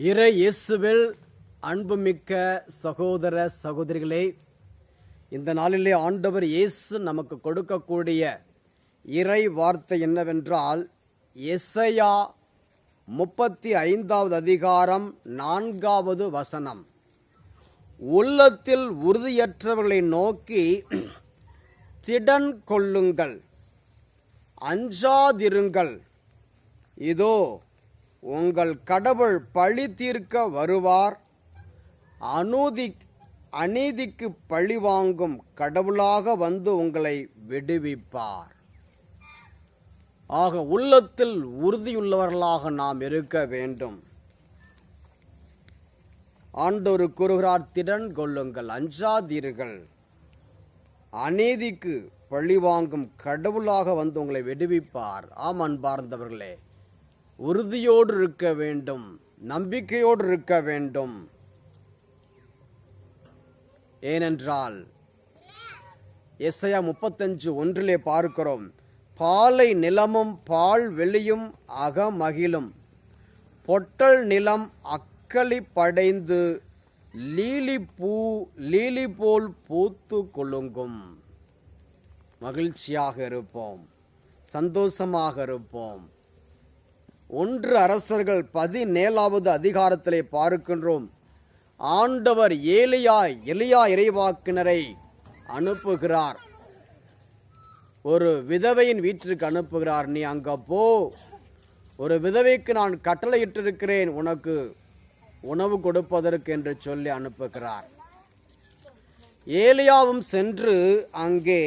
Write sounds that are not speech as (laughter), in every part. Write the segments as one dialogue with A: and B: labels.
A: இறை இயேசுவில் அன்புமிக்க சகோதர சகோதரிகளே இந்த நாளிலே ஆண்டவர் இயேசு நமக்கு கொடுக்கக்கூடிய இறை வார்த்தை என்னவென்றால் எசையா முப்பத்தி ஐந்தாவது அதிகாரம் நான்காவது வசனம். உள்ளத்தில் உறுதியற்றவர்களை நோக்கி திடன் கொள்ளுங்கள் அஞ்சாதிருங்கள். இதோ உங்கள் கடவுள் பழி தீர்க்க வருவார். அநூதி அநீதிக்கு பழி வாங்கும் கடவுளாக வந்து உங்களை விடுவிப்பார். ஆக உள்ளத்தில் உறுதியுள்ளவர்களாக நாம் இருக்க வேண்டும். ஆண்டொரு கூறுகிறார் திறன் கொள்ளுங்கள் அஞ்சாதீர்கள். அநீதிக்கு பழி வாங்கும் கடவுளாக வந்து உங்களை விடுவிப்பார். ஆம் அன்பார்ந்தவர்களே. உறுதியோடு இருக்க வேண்டும் நம்பிக்கையோடு இருக்க வேண்டும். ஏனென்றால் எஸ்ஐயா முப்பத்தஞ்சு ஒன்றிலே பார்க்கிறோம் பாலை நிலமும் பால் வெளியும் அகமகிழும். பொட்டல் நிலம் அக்களி படைந்து லீலி பூ லீலி போல் பூத்து கொழுங்கும் மகிழ்ச்சியாக இருப்போம் சந்தோஷமாக இருப்போம். ஒன்று அரசர்கள் பதினேழாவது அதிகாரத்திலே பார்க்கின்றோம். ஆண்டவர் ஏலியா எலியா இறைவாக்கினரை அனுப்புகிறார். ஒரு விதவையின் வீட்டிற்கு அனுப்புகிறார். நீ அங்கே போ. ஒரு விதவைக்கு நான் கட்டளையிட்டிருக்கிறேன். உனக்கு உணவு கொடுப்பதற்கு என்று சொல்லி அனுப்புகிறார். ஏலியாவும் சென்று அங்கே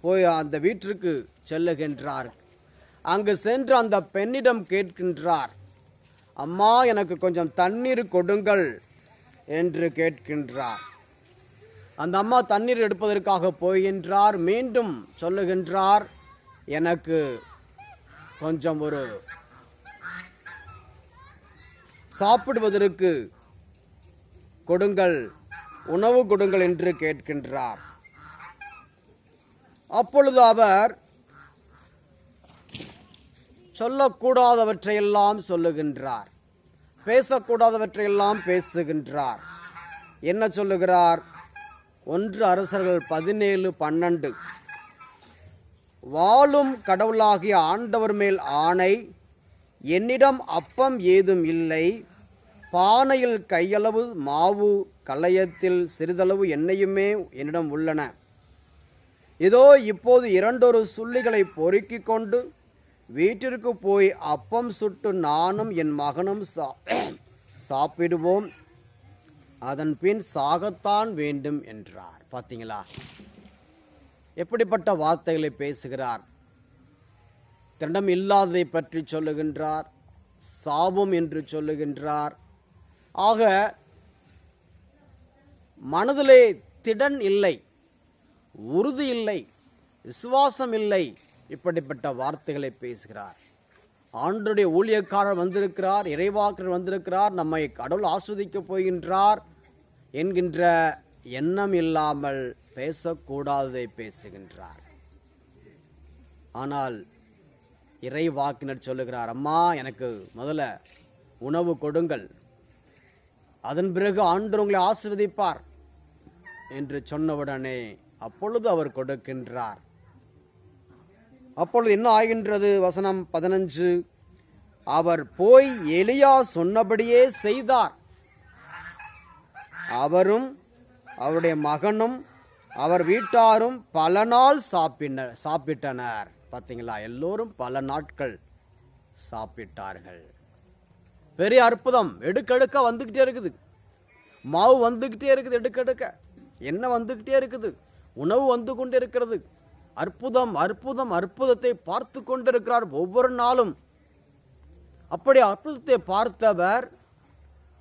A: போய் அந்த வீட்டிற்கு செல்லுகின்றார். அங்கு சென்று அந்த பெண்ணிடம் கேட்கின்றார் அம்மா எனக்கு கொஞ்சம் தண்ணீர் கொடுங்கள் என்று கேட்கின்றார். அந்த அம்மா தண்ணீர் எடுப்பதற்காக போகின்றார் மீண்டும் சொல்லுகின்றார் எனக்கு கொஞ்சம் ஒரு சாப்பிடுவதற்கு கொடுங்கள் உணவு கொடுங்கள் என்று கேட்கின்றார். அப்பொழுது அவர் சொல்லக்கூடாதவற்றையெல்லாம் சொல்லுகின்றார். பேசக்கூடாதவற்றையெல்லாம் பேசுகின்றார். என்ன சொல்லுகிறார்? ஒன்று அரசர்கள் பதினேழு பன்னெண்டு. வாழும் கடவுளாகிய ஆண்டவர் மேல் ஆணை என்னிடம் அப்பம் ஏதும் இல்லை பானையில் கையளவு மாவு கலையத்தில் சிறிதளவு எண்ணெயுமே என்னிடம் உள்ளன. இதோ இப்போது இரண்டொரு சுள்ளிகளை பொறுக்கிக் கொண்டு வீட்டிற்கு போய் அப்பம் சுட்டு நானும் என் மகனும் சா (clears throat) சாப்பிடுவோம். அதன் பின் சாகத்தான் வேண்டும் என்றார். பார்த்தீங்களா எப்படிப்பட்ட வார்த்தைகளை பேசுகிறார்? தன்னிடம் இல்லாததை பற்றி சொல்லுகின்றார். சாபம் என்று சொல்லுகின்றார். ஆக மனதிலே திடன் இல்லை உறுதி இல்லை விசுவாசம் இல்லை இப்படிப்பட்ட வார்த்தைகளை பேசுகிறார். ஆண்டுடைய ஊழியக்காரர் வந்திருக்கிறார் இறைவாக்கர் வந்திருக்கிறார் நம்மை கடவுள் ஆஸ்வதிக்கப் போகின்றார் என்கின்ற எண்ணம் இல்லாமல் பேசக்கூடாததை பேசுகின்றார். ஆனால் இறைவாக்கினர் சொல்லுகிறார் அம்மா எனக்கு முதல்ல உணவு கொடுங்கள். அதன் பிறகு ஆண்டு உங்களை ஆசிர்வதிப்பார் என்று சொன்னவுடனே அப்பொழுது அவர் கொடுக்கின்றார். அப்பொழுது என்ன ஆகின்றது? வசனம் பதினஞ்சு. அவர் போய் எலியா சொன்னபடியே செய்தார். அவரும் அவருடைய மகனும் அவர் வீட்டாரும் பல நாள் சாப்பின சாப்பிட்டனர். பார்த்தீங்களா எல்லோரும் பல நாட்கள் சாப்பிட்டார்கள். பெரிய அற்புதம். எடுக்கெடுக்க வந்துக்கிட்டே இருக்குது. மாவு வந்துக்கிட்டே இருக்குது எடுக்கெடுக்க. எண்ணெய் வந்துக்கிட்டே இருக்குது. உணவு வந்து கொண்டு இருக்கிறது அற்புதம் அற்புதம் அற்புதத்தை பார்த்து கொண்டிருக்கிறார் ஒவ்வொரு நாளும். அப்படி அற்புதத்தை பார்த்தவர்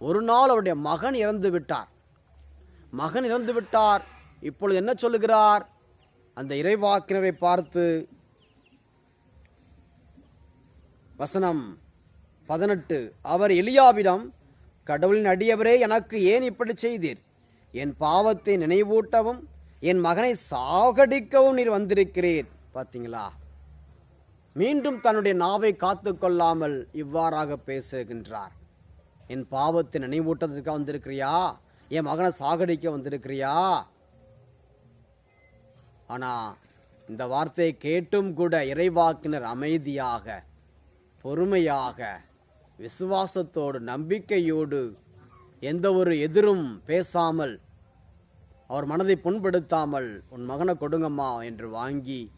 A: ஒரு நாள் அவருடைய மகன் இறந்து விட்டார். மகன் இறந்து விட்டார். இப்பொழுது என்ன சொல்லுகிறார்? அந்த இறைவாக்கினரை பார்த்து வசனம் பதினெட்டு அவர் எலியாவிடம் கடவுளின் அடியவரே எனக்கு ஏன் இப்படி செய்தீர்? என் பாவத்தை நினைவூட்டவும் என் மகனை சாகடிக்கவும் நீர் வந்திருக்கிறீர். பார்த்தீங்களா மீண்டும் தன்னுடைய நாவை காத்து கொள்ளாமல் இவ்வாறாக பேசுகின்றார். என் பாவத்தை நினைவூட்டத்திற்காக வந்திருக்கிறியா? என் மகனை சாகடிக்க வந்திருக்கிறியா? ஆனா இந்த வார்த்தையை கேட்டும் கூட இறைவாக்கினர் அமைதியாக பொறுமையாக விசுவாசத்தோடு நம்பிக்கையோடு எந்த ஒரு எதிரும் பேசாமல் அவர் மனதை புண்படுத்தாமல் உன் மகனை கொடுங்கம்மா என்று வாங்கி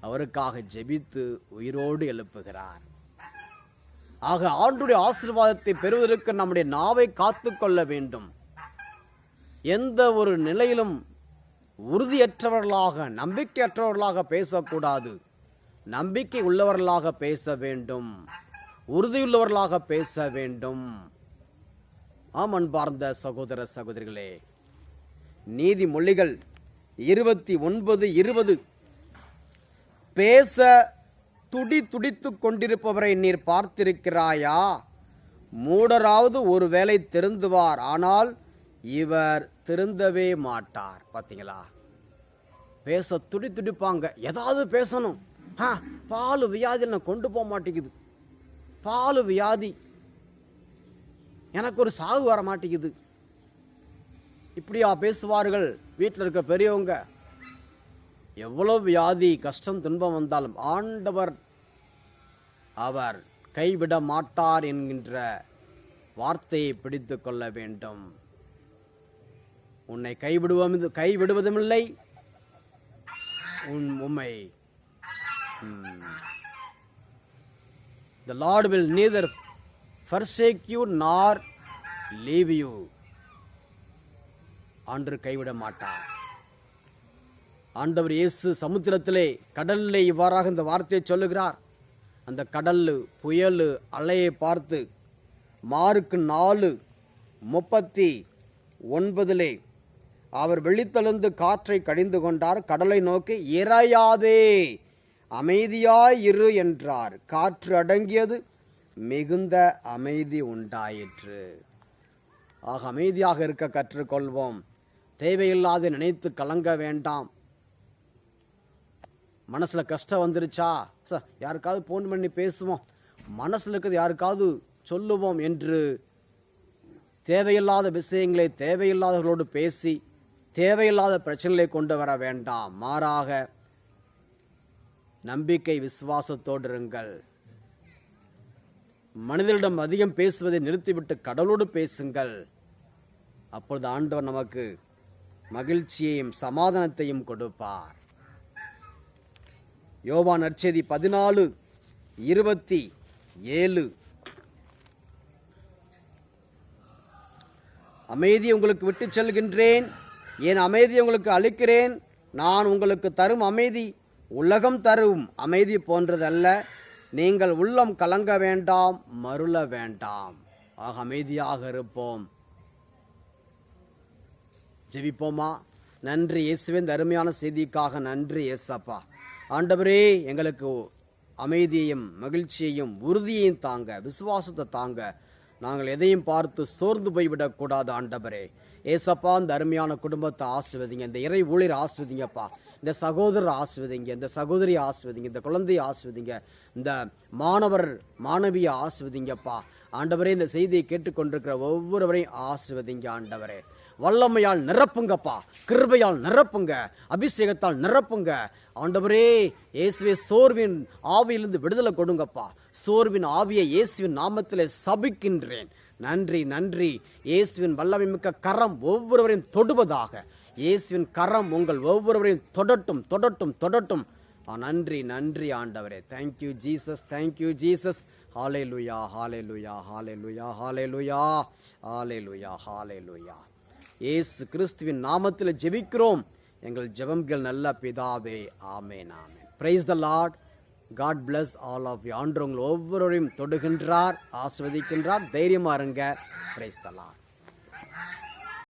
A: அவருக்காக ஜெபித்து உயிரோடு எழுப்புகிறார். ஆக ஆண்டுடைய ஆசீர்வாதத்தை பெறுவதற்கு நம்முடைய நாவை காத்து கொள்ள வேண்டும். எந்த ஒரு நிலையிலும் உறுதியற்றவர்களாக நம்பிக்கையற்றவர்களாக பேசக்கூடாது. நம்பிக்கை உள்ளவர்களாக பேச வேண்டும். உறுதியுள்ளவர்களாக பேச வேண்டும். ஆம் அன்பார்ந்த சகோதர சகோதரிகளே நீதிமொழிகள் இருபத்தி ஒன்பது இருபது. பேச துடி துடித்து கொண்டிருப்பவரை நீர் பார்த்திருக்கிறாயா? மூடராவது ஒருவேளை திருந்துவார். ஆனால் இவர் திருந்தவே மாட்டார். பார்த்தீங்களா பேச துடி துடிப்பாங்க. ஏதாவது பேசணும். ஆ பால் வியாதி என்ன கொண்டு போக மாட்டேங்குது. பால் வியாதி எனக்கு ஒரு சாவு வர மாட்டேங்குது. இப்படியா பேசுவார்கள் வீட்டில் இருக்க பெரியவங்க. எவ்வளோ வியாதி கஷ்டம் துன்பம் வந்தாலும் ஆண்டவர் அவர் கைவிட மாட்டார் என்கின்ற வார்த்தையை பிடித்து கொள்ள வேண்டும். உன்னை கைவிடுவோம் கைவிடுவதுமில்லை. உன் உண்மை the lord will neither forsake you nor leave you and கைவிட மாட்டார். ஆண்டவர் இயேசு சமுத்திரத்திலே கடலில் இவ்வாறாக இந்த வார்த்தையை சொல்லுகிறார். அந்த கடல் புயல் அலையை பார்த்து மார்க்கு நாலு முப்பத்தி ஒன்பதிலே அவர் வெளித்தெழுந்து காற்றை கடிந்து கொண்டார். கடலை நோக்கி இறையாதே அமைதியாய் இரு என்றார். காற்று அடங்கியது மிகுந்த அமைதி உண்டாயிற்று. ஆக அமைதியாக இருக்க கற்றுக்கொள்வோம். தேவையில்லாத நினைத்து கலங்க வேண்டாம். மனசில் கஷ்டம் வந்துருச்சா? சார் யாருக்காவது ஃபோன் பண்ணி பேசுவோம். மனசில் இருக்கிறது யாருக்காவது சொல்லுவோம் என்று தேவையில்லாத விஷயங்களை தேவையில்லாதவர்களோடு பேசி தேவையில்லாத பிரச்சனைகளை கொண்டு வர வேண்டாம். மாறாக நம்பிக்கை விசுவாசத்தோடு இருங்கள். மனிதரிடம் அதிகம் பேசுவதை நிறுத்திவிட்டு கடவுளோடு பேசுங்கள். அப்பொழுது ஆண்டவர் நமக்கு மகிழ்ச்சியையும் சமாதானத்தையும் கொடுப்பார். யோவா நற்செய்தி பதினாலு இருபத்தி ஏழு. அமைதி உங்களுக்கு விட்டுச் செல்கின்றேன். என் அமைதி உங்களுக்கு அளிக்கிறேன்? நான் உங்களுக்கு தரும் அமைதி உலகம் தரும் அமைதி போன்றதல்ல. நீங்கள் உள்ளம் கலங்க வேண்டாம் மருள வேண்டாம். ஆக அமைதியாக இருப்போம். ஜெபிப்போமா? நன்றி இயேசுவின் இந்த அருமையான செய்திக்காக நன்றி இயேசப்பா. ஆண்டவரே எங்களுக்கு அமைதியையும் மகிழ்ச்சியையும் உறுதியையும் தாங்க விசுவாசத்தை தாங்க. நாங்கள் எதையும் பார்த்து சோர்ந்து போய்விடக்கூடாது ஆண்டவரே. ஏசப்பா இந்த அருமையான குடும்பத்தை ஆசிர்வதிங்க. இந்த இறை ஊழியர் ஆசிர்வதிங்கப்பா. இந்த சகோதரர் ஆசிர்வதிங்க. இந்த சகோதரி ஆசிர்வதிங்க. இந்த குழந்தையை ஆசிர்வதிங்க. இந்த மாணவர் மாணவியை ஆசிர்வதிங்கப்பா. ஆண்டவரே இந்த செய்தியை கேட்டுக்கொண்டிருக்கிற ஒவ்வொருவரையும் ஆசிர்வதிங்க ஆண்டவரே. வல்லமையால் நிரப்புங்கப்பா. கிருபையால் நிரப்புங்க. அபிஷேகத்தால் நிரப்புங்க. ஆண்டவரே இயேசுவே சோர்வின் ஆவியிலிருந்து விடுதலை கொடுங்கப்பா. சோர்வின் ஆவியை இயேசுவின் நாமத்திலே சபிக்கின்றேன். நன்றி நன்றி. இயேசுவின் வல்லமை மிக்க கரம் ஒவ்வொருவரையும் தொடுவதாக. இயேசுவின் கரம் உங்கள் ஒவ்வொருவரையும் தொடட்டும் தொடட்டும் தொடட்டும். நன்றி நன்றி ஆண்டவரே. Thank you Jesus thank you Jesus hallelujah hallelujah hallelujah hallelujah hallelujah hallelujah ஏசு கிறிஸ்துவின் நாமத்தில் ஜெபிக்கிறோம். எங்கள் ஜெபம்கள் நல்ல பிதாவே ஆமேன் ஆமேன். Praise the lord god bless all of you and ஒவ்வொருவரையும் தொடுகின்றார் ஆஸ்வதிக்கின்றார் தைரியமா இருங்க. Price the Lord